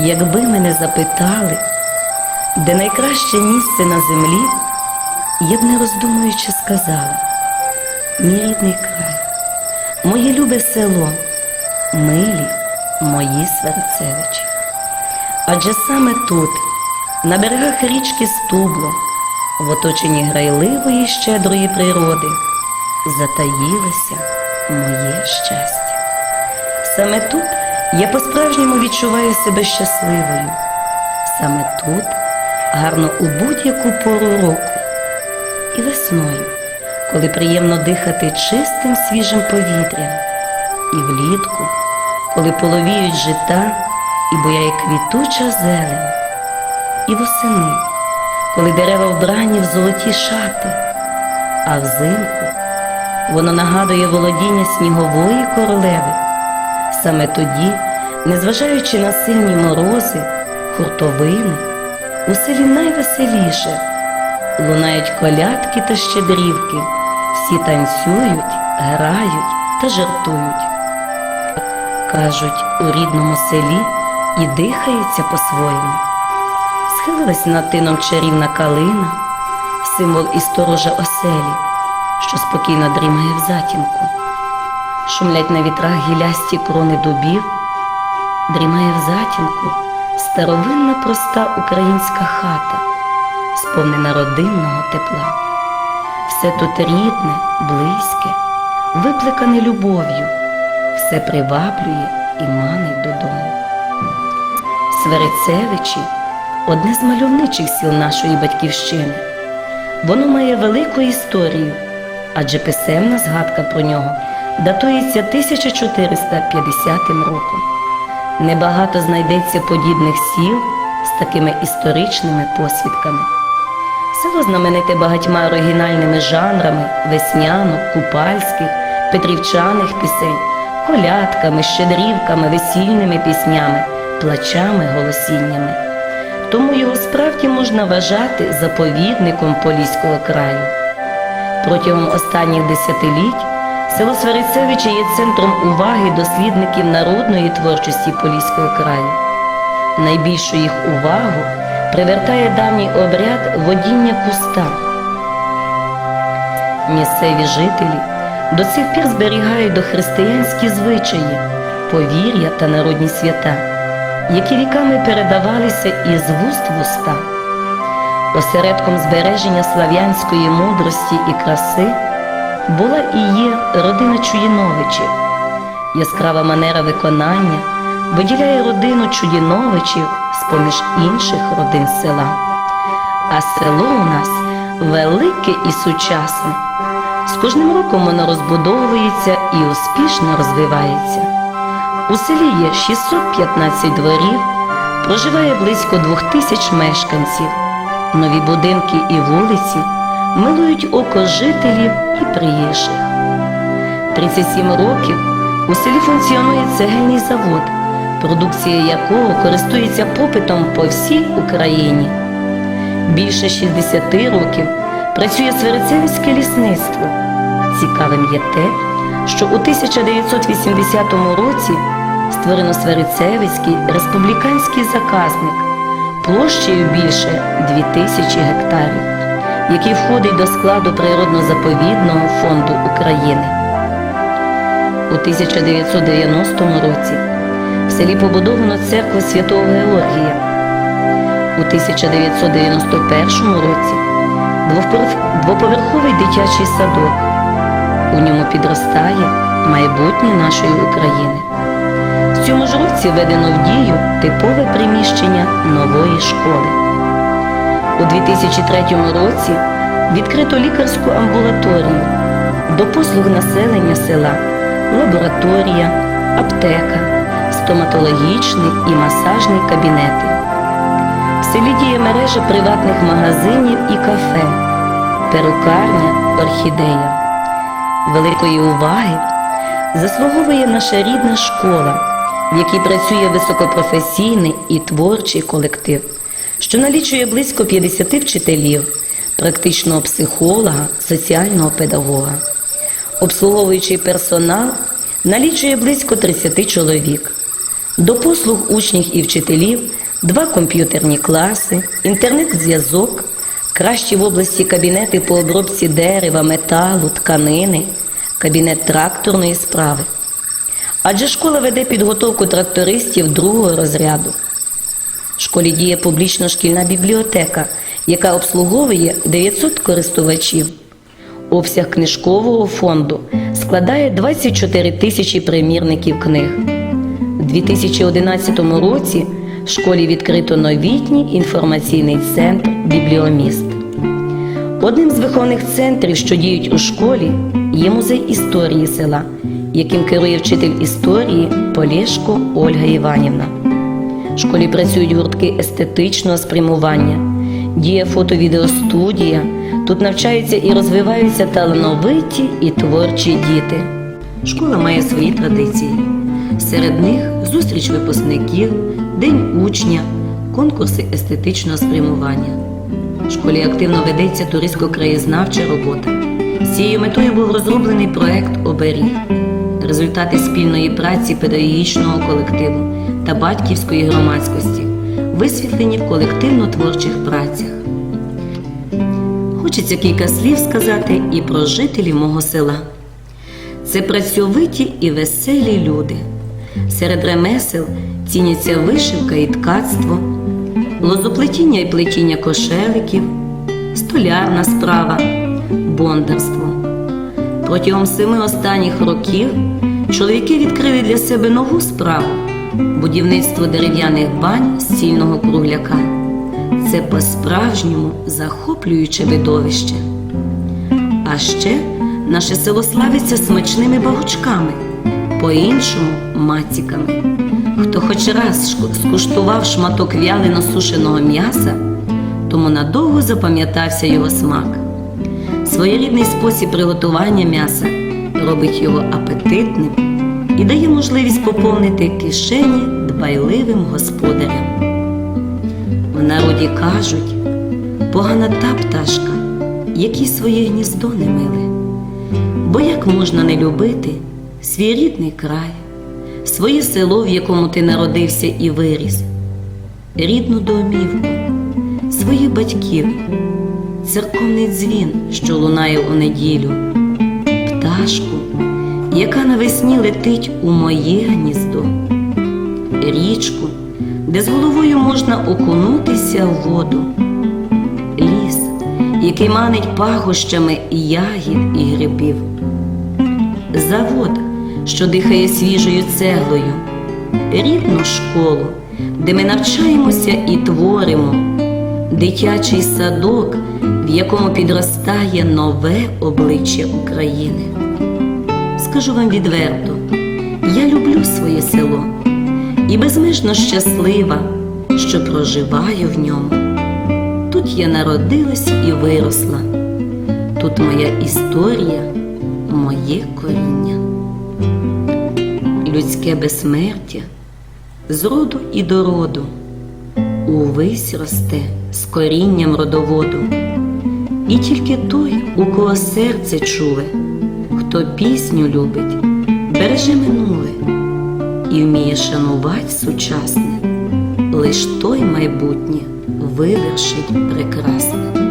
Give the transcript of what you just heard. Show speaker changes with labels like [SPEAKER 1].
[SPEAKER 1] Якби мене запитали, де найкраще місце на землі, я б не роздумуючи сказала, мій рідний край, моє любе село, милі мої Сверцевичі. Адже саме тут, на берегах річки Стубло, в оточенні грайливої щедрої природи, затаїлося моє щастя. Саме тут я по-справжньому відчуваю себе щасливою. Саме тут гарно у будь-яку пору року. І весною, коли приємно дихати чистим свіжим повітрям, і влітку, коли половіють жита і буяє квітуча зелень, і восени, коли дерева вбрані в золоті шати, а взимку воно нагадує володіння снігової королеви. Саме тоді, незважаючи на сильні морози, хуртовини, у селі найвеселіше лунають колядки та щедрівки, всі танцюють, грають та жартують. Кажуть, у рідному селі і дихається по-своєму. Схилилась над тином чарівна калина, символ і сторожа оселі, що спокійно дрімає в затінку. Шумлять на вітрах гілясті крони дубів, дрімає в затінку старовинна проста українська хата, сповнена родинного тепла. Все тут рідне, близьке, виплекане любов'ю, все приваблює і манить додому. Сверицевичі одне з мальовничих сіл нашої батьківщини. Воно має велику історію, адже писемна згадка про нього датується 1450 роком. Небагато знайдеться подібних сіл з такими історичними посвідками. Село знамените багатьма оригінальними жанрами веснянок, купальських, петрівчаних пісень, колядками, щедрівками, весільними піснями, плачами, голосіннями. Тому його справді можна вважати заповідником Поліського краю. Протягом останніх десятиліть село Сварицевичі є центром уваги дослідників народної творчості Поліського краю. Найбільшу їх увагу привертає давній обряд водіння куста. Місцеві жителі до цих пір зберігають дохристиянські звичаї, повір'я та народні свята, які віками передавалися із вуст в уста. Осередком збереження слав'янської мудрості і краси була і є родина Чуїновичів. Яскрава манера виконання виділяє родину Чудіновичів з-поміж інших родин села. А село у нас велике і сучасне. З кожним роком воно розбудовується і успішно розвивається. У селі є 615 дворів, проживає близько двох тисяч мешканців. Нові будинки і вулиці милують око жителів і приїжджих. 37 років у селі функціонує цегельний завод, продукція якого користується попитом по всій Україні. Більше 60 років працює Сверицевське лісництво. Цікавим є те, що у 1980 році створено Сверицевицький республіканський заказник площею більше 2000 гектарів, який входить до складу природно-заповідного фонду України. У 1990 році в селі побудовано церкву Святого Георгія. У 1991 році двоповерховий дитячий садок. У ньому підростає майбутнє нашої України. В цьому ж році введено в дію типове приміщення нової школи. У 2003 році відкрито лікарську амбулаторію до послуг населення села, лабораторія, аптека, стоматологічний і масажний кабінети. В селі діє мережа приватних магазинів і кафе, перукарня, орхідея. Великої уваги заслуговує наша рідна школа, в якій працює високопрофесійний і творчий колектив, що налічує близько 50 вчителів, практичного психолога, соціального педагога. Обслуговуючий персонал налічує близько 30 чоловік. До послуг учнів і вчителів два комп'ютерні класи, інтернет-зв'язок, кращі в області кабінети по обробці дерева, металу, тканини, кабінет тракторної справи. Адже школа веде підготовку трактористів другого розряду. В школі діє публічна шкільна бібліотека, яка обслуговує 900 користувачів. Обсяг книжкового фонду складає 24 тисячі примірників книг. У 2011 році в школі відкрито новітній інформаційний центр Бібліоміст. Одним з виховних центрів, що діють у школі, є музей історії села, яким керує вчитель історії Полєшко Ольга Іванівна. В школі працюють гуртки естетичного спрямування, діє фото-відеостудія. Тут навчаються і розвиваються талановиті і творчі діти. Школа має свої традиції. Серед них зустріч випускників, день учня, конкурси естетичного спрямування. В школі активно ведеться туристсько-краєзнавча робота. З цією метою був розроблений проект Оберіг, результати спільної праці педагогічного колективу та батьківської громадськості, висвітлені в колективно-творчих працях. Хочеться кілька слів сказати і про жителів мого села. Це працьовиті і веселі люди. Серед ремесел ціняться вишивка і ткацтво, лозоплетіння і плетіння кошеликів, столярна справа, бондарство. Протягом семи останніх років чоловіки відкрили для себе нову справу будівництво дерев'яних бань з цільного кругляка. Це по-справжньому захоплююче видовище. А ще наше село славиться смачними багучками, по-іншому маціками. Хто хоч раз скуштував шматок вялено сушеного м'яса, тому надовго запам'ятався його смак. Своєрідний спосіб приготування м'яса робить його апетитним і дає можливість поповнити кишені дбайливим господарям. В народі кажуть, погана та пташка, якій своє гніздо не мили. Бо як можна не любити свій рідний край, своє село, в якому ти народився і виріс, рідну домівку, своїх батьків, церковний дзвін, що лунає у неділю, пташку, яка навесні летить у моє гніздо, річку, де з головою можна окунутися в воду, ліс, який манить пахощами ягід і грибів, завод, що дихає свіжою цеглою, рідну школу, де ми навчаємося і творимо, дитячий садок, в якому підростає нове обличчя України. Скажу вам відверто, я люблю своє село і безмежно щаслива, що проживаю в ньому. Тут я народилась і виросла, тут моя історія, моє коріння. Людське безсмертя з роду і до роду увесь росте з корінням родоводу. І тільки той, у кого серце чуле, хто пісню любить, береже минуле і вміє шанувати сучасне, лиш той майбутнє вивершить прекрасне.